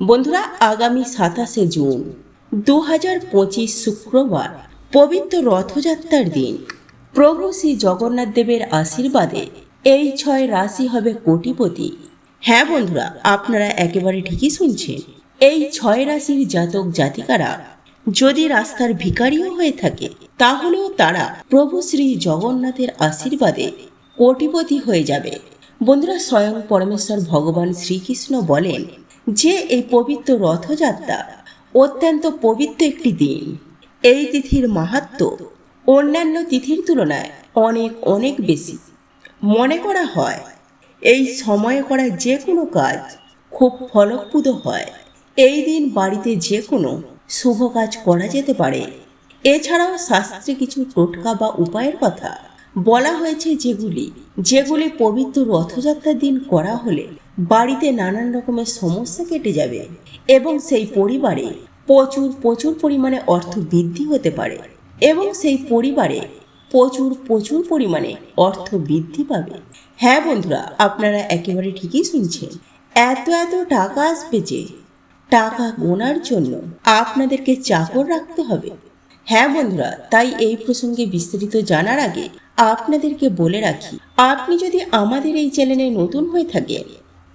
বন্ধুরা, আগামী সাতাশে জুন দু হাজার পঁচিশ শুক্রবার, পবিত্র রথযাত্রার দিন। প্রভু শ্রী জগন্নাথ দেবের আশীর্বাদে এই ছয় রাশি হবে কোটিপতি। হ্যাঁ বন্ধুরা, আপনারা একেবারে ঠিকই শুনছেন। এই ছয় রাশির জাতক জাতিকারা যদি রাস্তার ভিখারিও হয়ে থাকে, তাহলেও তারা প্রভু শ্রী জগন্নাথের আশীর্বাদে কোটিপতি হয়ে যাবে। বন্ধুরা, স্বয়ং পরমেশ্বর ভগবান শ্রীকৃষ্ণ বলেন যে এই পবিত্র রথযাত্রা অত্যন্ত পবিত্র একটি দিন। এই তিথির মাহাত্ম্য অন্যান্য তিথির তুলনায় অনেক অনেক বেশি। মনে করা হয়, এই সময়ে করা যে কোনো কাজ খুব ফলপ্রদ হয়। এই দিন বাড়িতে যে কোনো শুভ কাজ করা যেতে পারে। এছাড়াও শাস্ত্রে কিছু টোটকা বা উপায়ের কথা বলা হয়েছে যেগুলি যেগুলি পবিত্র রথযাত্রার দিন করা হলে বাড়িতে নানান রকমের সমস্যা কেটে যাবে এবং সেই পরিবারে প্রচুর প্রচুর পরিমাণে অর্থ বৃদ্ধি হতে পারে এবং সেই পরিবারে প্রচুর প্রচুর পরিমাণে অর্থ বৃদ্ধি পাবে। হ্যাঁ বন্ধুরা, আপনারা একেবারে ঠিকই শুনছেন। এত এত টাকা আসবে যে টাকা গোনার জন্য আপনাদেরকে চাকর রাখতে হবে। হ্যাঁ বন্ধুরা, তাই এই প্রসঙ্গে বিস্তারিত জানার আগে আপনাদেরকে বলে রাখি, আপনি যদি আমাদের এই চ্যানেলে নতুন হয়ে থাকেন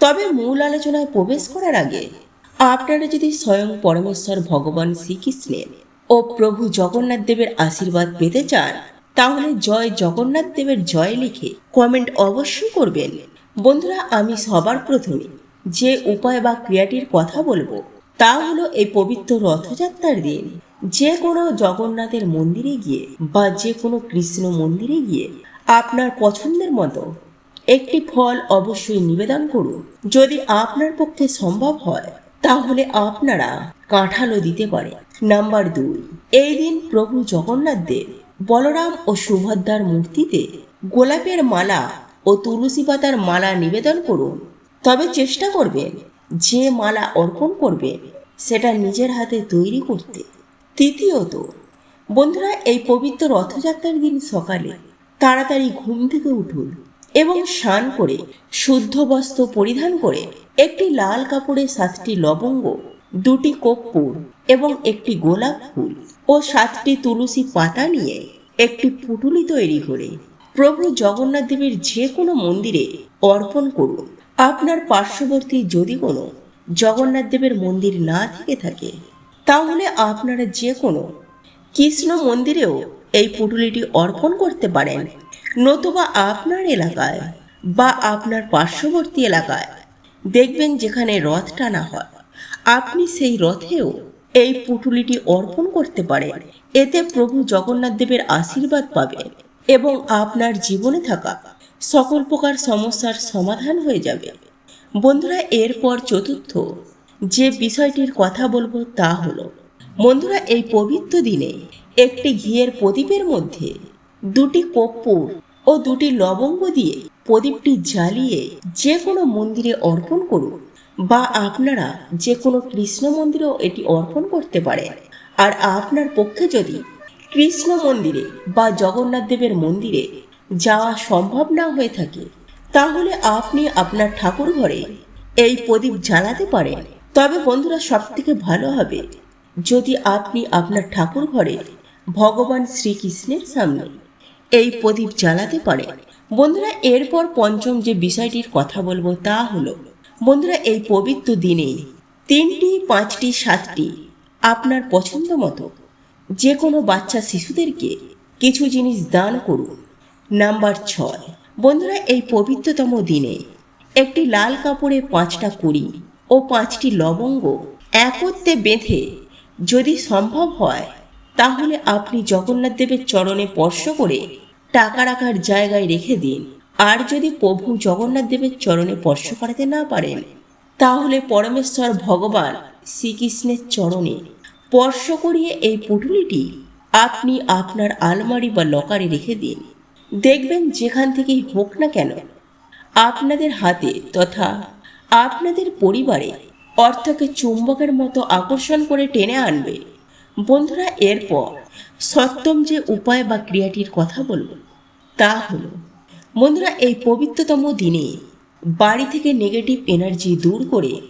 তবে মূল আলোচনায় প্রবেশ করার আগে আপনারা যদি স্বয়ং পরমেশ্বর ভগবান শ্রীকৃষ্ণের ও প্রভু জগন্নাথ দেবের আশীর্বাদ পেতে চান, তাহলে জয় জগন্নাথ দেবের জয় লিখে কমেন্ট অবশ্যই করবেন। বন্ধুরা, আমি সবার প্রথমে যে উপায় বা ক্রিয়াটির কথা বলব, তা হলো এই পবিত্র রথযাত্রার দিন। যে কোনো জগন্নাথের মন্দিরে গিয়ে বা যে কোনো কৃষ্ণ মন্দিরে গিয়ে আপনার পছন্দের মতো একটি ফল অবশ্যই নিবেদন করুন। যদি আপনার পক্ষে সম্ভব হয়, তাহলে আপনারা কাঁঠালও দিতে পারে নাম্বার দুই, এই দিন প্রভু জগন্নাথ দেব বলরাম ও সুভদ্রার মূর্তিতে গোলাপের মালা ও তুলসী পাতার মালা নিবেদন করুন। তবে চেষ্টা করবেন যে মালা অর্পণ করবেন, সেটা নিজের হাতে তৈরি করতে। তৃতীয়ত, বন্ধুরা, এই পবিত্র রথযাত্রার দিন সকালে তাড়াতাড়ি ঘুম থেকে উঠুন। এবং স্নান করে শুদ্ধ বস্ত্র পরিধান করে একটি লাল কাপড়ে সাতটি লবঙ্গ, দুটি কর্পূর এবং একটি গোলাপ ফুল ও সাতটি তুলসী পাতা নিয়ে একটি পুটুলি তৈরি করে প্রভু জগন্নাথ দেবের যে কোনো মন্দিরে অর্পণ করুন। আপনার পার্শ্ববর্তী যদি কোনো জগন্নাথ দেবের মন্দির না থেকে থাকে, তাহলে আপনারা যে কোনো কৃষ্ণ মন্দিরেও এই পুটুলিটি অর্পণ করতে পারেন। নতুবা আপনার এলাকায় বা আপনার পার্শ্ববর্তী এলাকায়। দেখবেন যেখানে রথ টানা হয়। আপনি সেই রথেও এই পুটুলিটি অর্পণ করতে পারেন। এতে প্রভু জগন্নাথ দেবের আশীর্বাদ পাবেন এবং আপনার জীবনে থাকা সকল প্রকার সমস্যার সমাধান হয়ে যাবে। বন্ধুরা, এরপর চতুর্থ যে বিষয়টির কথা বলব তা হলো, বন্ধুরা, এই পবিত্র দিনে একটি ঘিয়ের প্রদীপের মধ্যে দুটি কর্পূর ও দুটি লবঙ্গ দিয়ে প্রদীপটি জ্বালিয়ে যে কোনো মন্দিরে অর্পণ করুন বা আপনারা যে কোনো কৃষ্ণ মন্দিরেও এটি অর্পণ করতে পারেন। আর আপনার পক্ষে যদি কৃষ্ণ মন্দিরে বা জগন্নাথ দেবের মন্দিরে যাওয়া সম্ভব না হয়ে থাকে, তাহলে আপনি আপনার ঠাকুর ঘরে এই প্রদীপ জ্বালাতে পারেন। তবে বন্ধুরা সব থেকে ভালো হবে যদি আপনি আপনার ঠাকুর ঘরে ভগবান শ্রীকৃষ্ণের সামনে এই প্রদীপ জ্বালাতে পারেন বন্ধুরা, এরপর পঞ্চম যে বিষয়টির কথা বলব তা হলো, বন্ধুরা, এই পবিত্র দিনে তিনটি, পাঁচটি, সাতটি আপনার পছন্দ মতো যে কোনো বাচ্চা শিশুদেরকে কিছু জিনিস দান করুন। নাম্বার ছয়, বন্ধুরা, এই পবিত্রতম দিনে একটি লাল কাপড়ে পাঁচটা কুড়ি ও পাঁচটি লবঙ্গ একত্রে বেঁধে যদি সম্ভব হয় তাহলে আপনি জগন্নাথ দেবের চরণে স্পর্শ করে টাকা রাখার জায়গায় রেখে দিন। আর যদি প্রভু জগন্নাথ দেবের চরণে স্পর্শ করাতে না পারেন, তাহলে পরমেশ্বর ভগবান শ্রীকৃষ্ণের চরণে স্পর্শ করিয়ে এই পুটুলিটি আপনি আপনার আলমারি বা লকারে রেখে দিন। দেখবেন যেখান থেকেই হোক না কেন, আপনাদের হাতে তথা আপনাদের পরিবারে অর্থকে চুম্বকের মতো আকর্ষণ করে টেনে আনবে। বন্ধুরা, এরপর সত্যম যে উপায় বা ক্রিয়াটির কথা বলব তা হলো, বন্ধুরা, এই পবিত্রতম দিনে বাড়ি থেকে নেগেটিভ এনার্জি দূর করে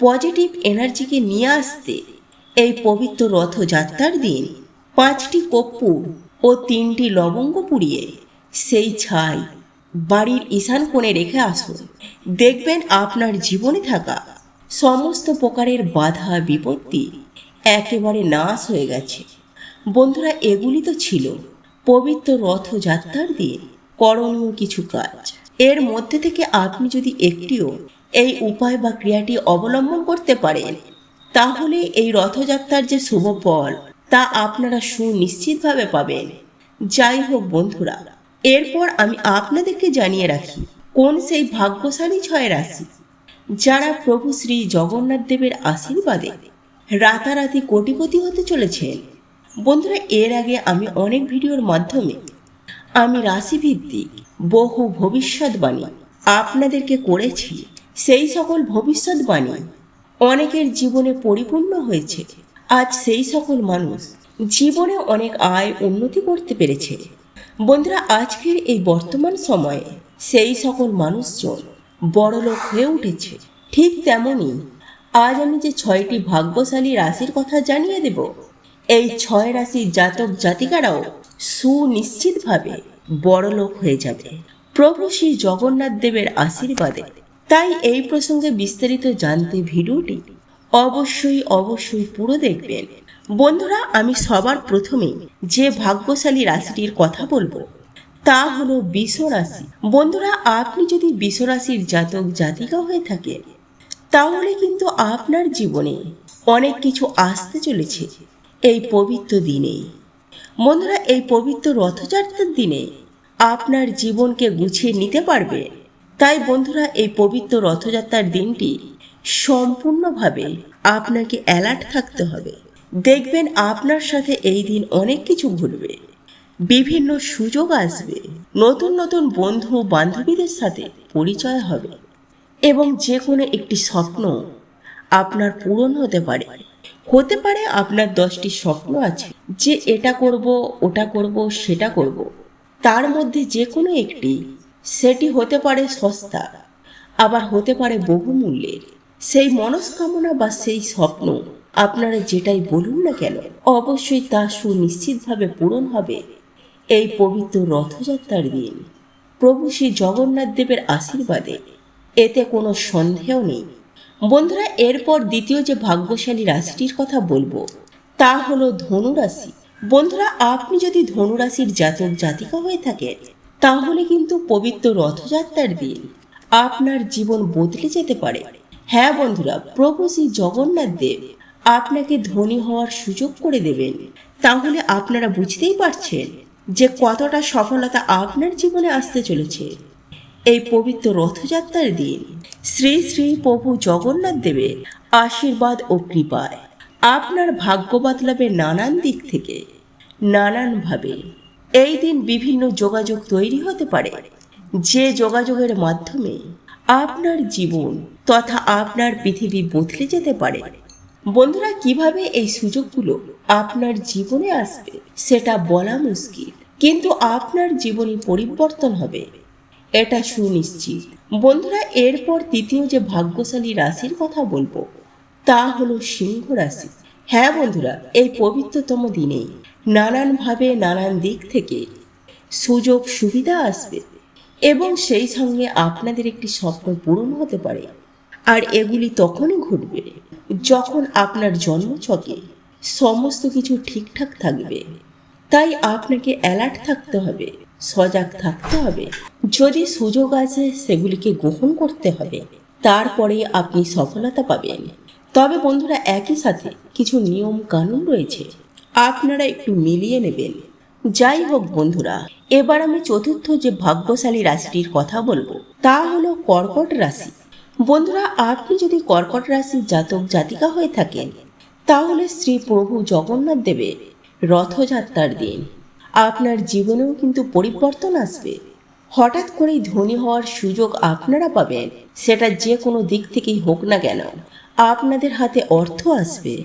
পজিটিভ এনার্জিকে নিয়ে আসতে এই পবিত্র রথযাত্রার দিন পাঁচটি কর্পূর ও তিনটি লবঙ্গ পুড়িয়ে সেই ছাই বাড়ির ঈশান কোণে রেখে আসুন। দেখবেন আপনার জীবনে থাকা সমস্ত প্রকারের বাধা বিপত্তি একেবারে নাশ হয়ে গেছে। বন্ধুরা, এগুলি তো ছিল পবিত্র রথযাত্রার দিন, করণীয় কিছু কাজ। এর মধ্যে থেকে আপনি যদি একটিও এই উপায় বা ক্রিয়াটি অবলম্বন করতে পারেন, তাহলে এই রথযাত্রার যে শুভ ফল, তা আপনারা সুনিশ্চিতভাবে পাবেন। যাই হোক বন্ধুরা, এরপর আমি আপনাদেরকে জানিয়ে রাখি, কোন সেই ভাগ্যশালী ছয় রাশি, যারা প্রভু শ্রী জগন্নাথ দেবের আশীর্বাদে রাতারাতি কোটিপতি হতে চলেছেন বন্ধুরা, এর আগে আমি অনেক ভিডিওর মাধ্যমে আমি রাশিভিত্তিক বহু ভবিষ্যৎবাণী আপনাদেরকে করেছি। সেই সকল ভবিষ্যৎবাণী অনেকের জীবনে পরিপূর্ণ হয়েছে। আজ সেই সকল মানুষ জীবনে অনেক আয় উন্নতি করতে পেরেছে। বন্ধুরা, আজকের এই বর্তমান সময়ে সেই সকল মানুষজন বড়লোক হয়ে উঠেছে। ঠিক তেমনই আজ আমি যে ছয়টি ভাগ্যশালী রাশির কথা জানিয়ে দেব, এই ছয় রাশির জাতক জাতিকারাও সুনিশ্চিতভাবে বড়লোক হয়ে যাবে। প্রভু শ্রী জগন্নাথ দেবের আশীর্বাদে। তাই এই প্রসঙ্গে বিস্তারিত জানতে ভিডিওটি অবশ্যই অবশ্যই পুরো দেখবেন। বন্ধুরা, আমি সবার প্রথমে যে ভাগ্যশালী রাশিটির কথা বলব, তা হলো বিষ রাশি। বন্ধুরা, আপনি যদি বিষ রাশির জাতক জাতিকা হয়ে থাকেন তাহলে কিন্তু আপনার জীবনে অনেক কিছু আসতে চলেছে এই পবিত্র দিনে। বন্ধুরা, এই পবিত্র রথযাত্রার দিনে আপনার জীবনকে গুছিয়ে নিতে পারবে। তাই বন্ধুরা, এই পবিত্র রথযাত্রার দিনটি সম্পূর্ণভাবে আপনাকে অ্যালার্ট থাকতে হবে। দেখবেন আপনার সাথে এই দিন অনেক কিছু ঘটবে। বিভিন্ন সুযোগ আসবে। নতুন নতুন বন্ধু বান্ধবীদের সাথে পরিচয় হবে। এবং যে কোনো একটি স্বপ্ন আপনার পূরণ হতে পারে। হতে পারে আপনার দশটি স্বপ্ন আছে। যে এটা করব, ওটা করব, সেটা করব। তার মধ্যে যে কোনো একটি। সেটি হতে পারে সস্তা, আবার হতে পারে বহুমূল্যের। সেই মনস্কামনা বা সেই স্বপ্ন আপনারা যেটাই বলুন না কেন, অবশ্যই তা সুনিশ্চিতভাবে পূরণ হবে। এই পবিত্র রথযাত্রার দিন প্রভু শ্রী জগন্নাথ দেবের আশীর্বাদে এতে কোনো সন্দেহ নেই। বন্ধুরা, এরপর দ্বিতীয় যে ভাগ্যশালী রাশিটির কথা বলব, তা হলো ধনু রাশি। বন্ধুরা, আপনি যদি ধনু রাশির জাতক জাতিকা হয়ে থাকেন, তাহলে কিন্তু পবিত্র রথযাত্রার দিন আপনার জীবন বদলে যেতে পারে। হ্যাঁ বন্ধুরা, প্রভু শ্রী জগন্নাথ দেব আপনাকে ধনী হওয়ার সুযোগ করে দেবেন। তাহলে আপনারা বুঝতেই পারছেন যে কতটা সফলতা আপনার জীবনে আসতে চলেছে। এই পবিত্র রথযাত্রার দিন। শ্রী শ্রী প্রভু জগন্নাথ দেবের আশীর্বাদ ও কৃপায় আপনার ভাগ্য বদলাবে নানান দিক থেকে, নানানভাবে। এই দিন বিভিন্ন যোগাযোগ তৈরি হতে পারে। যে যোগাযোগের মাধ্যমে আপনার জীবন তথা আপনার পৃথিবী বদলে যেতে পারে। বন্ধুরা, কীভাবে এই সুযোগগুলো আপনার জীবনে আসবে, সেটা বলা মুশকিল। কিন্তু আপনার জীবনে পরিবর্তন হবে। এটা সুনিশ্চিত। বন্ধুরা, এরপর তৃতীয় যে ভাগ্যশালী রাশির কথা বলব, তা হলো সিংহ রাশি। হ্যাঁ বন্ধুরা, এই পবিত্রতম দিনে নানানভাবে নানান দিক থেকে সুযোগ সুবিধা আসবে এবং সেই সঙ্গে আপনাদের একটি স্বপ্ন পূরণ হতে পারে। আর এগুলি তখনই ঘটবে যখন আপনার জন্মছকে সমস্ত কিছু ঠিকঠাক থাকবে। তাই আপনাকে অ্যালার্ট থাকতে হবে সজাগ থাকতে হবে। যদি সুযোগ আসে সেগুলিকে গ্রহণ করতে হবে। তারপরে আপনি সফলতা পাবেন। তবে বন্ধুরা, একই সাথে কিছু নিয়ম কানুন রয়েছে। আপনারা একটু মিলিয়ে নেবেন। যাই হোক বন্ধুরা, এবার আমি চতুর্থ যে ভাগ্যশালী রাশিটির কথা বলব, তা হলো কর্কট রাশি। বন্ধুরা, আপনি যদি কর্কট রাশির জাতক জাতিকা হয়ে থাকেন, তাহলে শ্রী প্রভু জগন্নাথ দেবের রথযাত্রার দিন। আপনার জীবনেও কিন্তু পরিবর্তন আসবে। হঠাৎ করেই ধনী হওয়ার সুযোগ আপনারা পাবেন। সেটা যে কোনো দিক থেকেই হোক না কেন। আপনাদের হাতে অর্থ আসবে।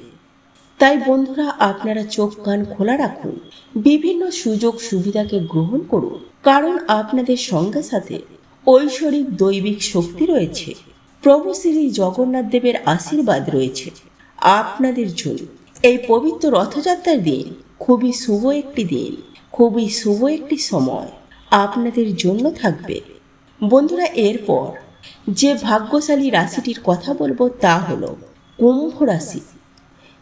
তাই বন্ধুরা, আপনারা চোখ কান খোলা রাখুন। বিভিন্ন সুযোগ সুবিধাকে গ্রহণ করুন। কারণ আপনাদের সঙ্গে সাথে ঐশ্বরিক দৈবিক শক্তি রয়েছে। প্রভু শ্রী জগন্নাথ দেবের আশীর্বাদ রয়েছে। আপনাদের জন্য এই পবিত্র রথযাত্রার দিন খুবই শুভ একটি দিন। খুবই শুভ একটি সময় আপনাদের জন্য থাকবে। বন্ধুরা, এরপর যে ভাগ্যশালী রাশিটির কথা বলব তা হলো কুম্ভ রাশি।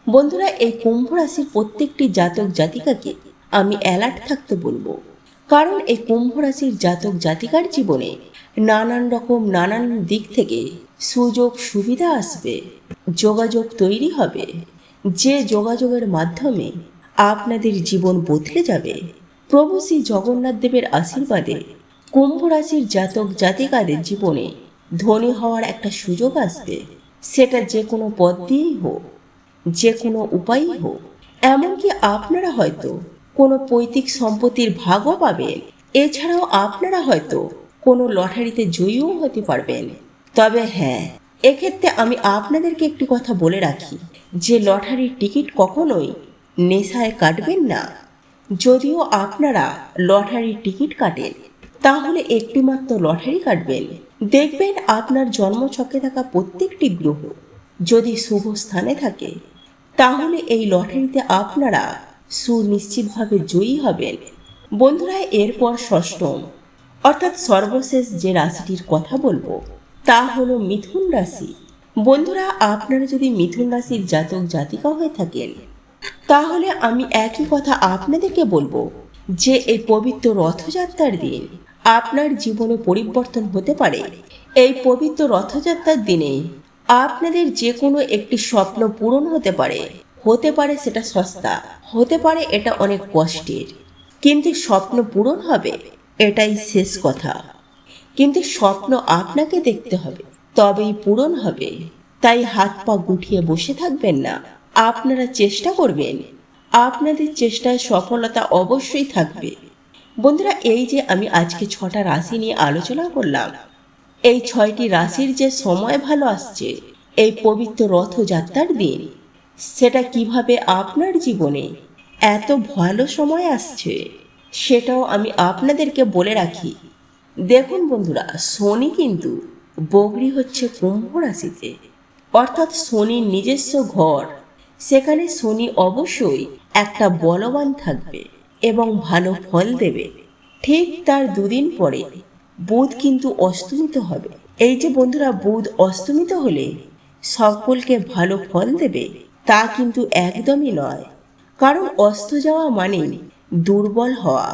বন্ধুরা, এই কুম্ভ রাশির প্রত্যেকটি জাতক জাতিকাকে আমি অ্যালার্ট থাকতে বলব। কারণ এই কুম্ভ রাশির জাতক জাতিকার জীবনে নানান রকম, নানান দিক থেকে সুযোগ, সুবিধা আসবে, যোগাযোগ তৈরি হবে। যে যোগাযোগের মাধ্যমে আপনাদের জীবন বদলে যাবে প্রভু শ্রী জগন্নাথ দেবের আশীর্বাদে কুম্ভ রাশির জাতক জাতিকাদের জীবনে ধনী হওয়ার একটা সুযোগ আসবে। সেটা যে কোনো পদ দিয়েই হোক, যে কোনো উপায়ই হোক। এমনকি আপনারা হয়তো কোনো পৈতৃক সম্পত্তির ভাগও পাবেন। এছাড়াও আপনারা হয়তো কোনো লটারিতে জয়ীও হতে পারবেন। তবে হ্যাঁ এক্ষেত্রে আমি আপনাদেরকে একটি কথা বলে রাখি। যে লটারির টিকিট কখনোই নেশায় কাটবেন না। যদিও আপনারা লটারির টিকিট কাটেন, তাহলে একটিমাত্র লটারি কাটবেন। দেখবেন আপনার জন্মছকে থাকা প্রত্যেকটি গ্রহ যদি শুভ স্থানে থাকে, তাহলে এই লটারিতে আপনারা সুনিশ্চিতভাবে জয়ী হবেন। বন্ধুরা, এরপর ষষ্ঠম, অর্থাৎ সর্বশেষ যে রাশিটির কথা বলব, তা হলো মিথুন রাশি। বন্ধুরা, আপনারা যদি মিথুন রাশির জাতক জাতিকা হয়ে থাকেন তাহলে আমি একই কথা আপনাদেরকে বলব যে এই পবিত্র রথযাত্রার দিন আপনার জীবনে পরিবর্তন হতে পারে। এই পবিত্র রথযাত্রার দিনে আপনাদের যে কোনো একটি স্বপ্ন পূরণ হতে পারে। হতে পারে সেটা সস্তা, হতে পারে এটা অনেক কষ্টের। কিন্তু স্বপ্ন পূরণ হবে, এটাই শেষ কথা। কিন্তু স্বপ্ন আপনাকে দেখতে হবে, তবেই পূরণ হবে। তাই হাত পা গুটিয়ে বসে থাকবেন না। আপনারা চেষ্টা করবেন। আপনাদের চেষ্টায় সফলতা অবশ্যই থাকবে। বন্ধুরা, এই যে আমি আজকে ছটা রাশি নিয়ে আলোচনা করলাম, এই ছয়টি রাশির যে সময় ভালো আসছে, এই পবিত্র রথযাত্রার দিন, সেটা কীভাবে আপনার জীবনে এত ভালো সময় আসছে, সেটাও আমি আপনাদেরকে বলে রাখি। দেখুন বন্ধুরা, শনি কিন্তু বগরি হচ্ছে কুম্ভ রাশিতে। অর্থাৎ শনির নিজস্ব ঘর সেখানে শনি অবশ্যই একটা বলবান থাকবে এবং ভালো ফল দেবে। ঠিক তার দুদিন পরে বুধ কিন্তু অস্তমিত হবে। এই যে বন্ধুরা, বুধ অস্তমিত হলে সকলকে ভালো ফল দেবে, তা কিন্তু একদমই নয়। কারণ অস্ত যাওয়া মানে দুর্বল হওয়া।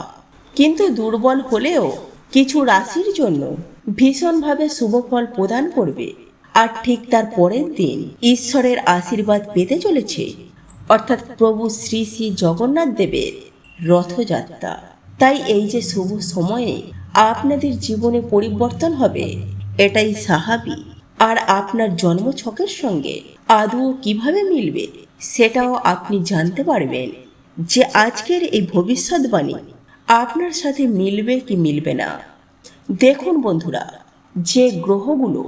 কিন্তু দুর্বল হলেও কিছু রাশির জন্য ভীষণভাবে শুভ ফল প্রদান করবে। আর ঠিক তার পরের দিন ঈশ্বরের আশীর্বাদ পেতে চলেছে। অর্থাৎ প্রভু শ্রী শ্রী জগন্নাথ দেবের রথযাত্রা। তাই এই যে শুভ সময়ে আপনাদের জীবনে পরিবর্তন হবে, এটাই স্বাভাবিক। আর আপনার জন্মছকের সঙ্গে আদৌ কীভাবে মিলবে, সেটাও আপনি জানতে পারবেন যে আজকের এই ভবিষ্যৎবাণী আপনার সাথে মিলবে কি মিলবে না। দেখুন বন্ধুরা, যে গ্রহগুলো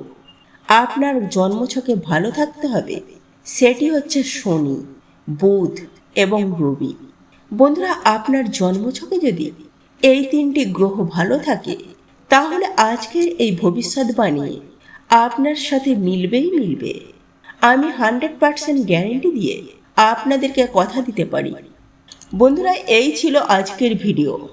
আপনার জন্মছকে ভালো থাকতে হবে। সেটি হচ্ছে শনি, বুধ এবং রবি। বন্ধুরা, আপনার জন্মছকে যদি এই তিনটি গ্রহ ভালো থাকে, তাহলে আজকের এই ভবিষ্যৎবাণী আপনার সাথে মিলবেই মিলবে। আমি হান্ড্রেড পার্সেন্ট গ্যারেন্টি দিয়ে আপনাদেরকে কথা দিতে পারি। বন্ধুরা, এই ছিল আজকের ভিডিও।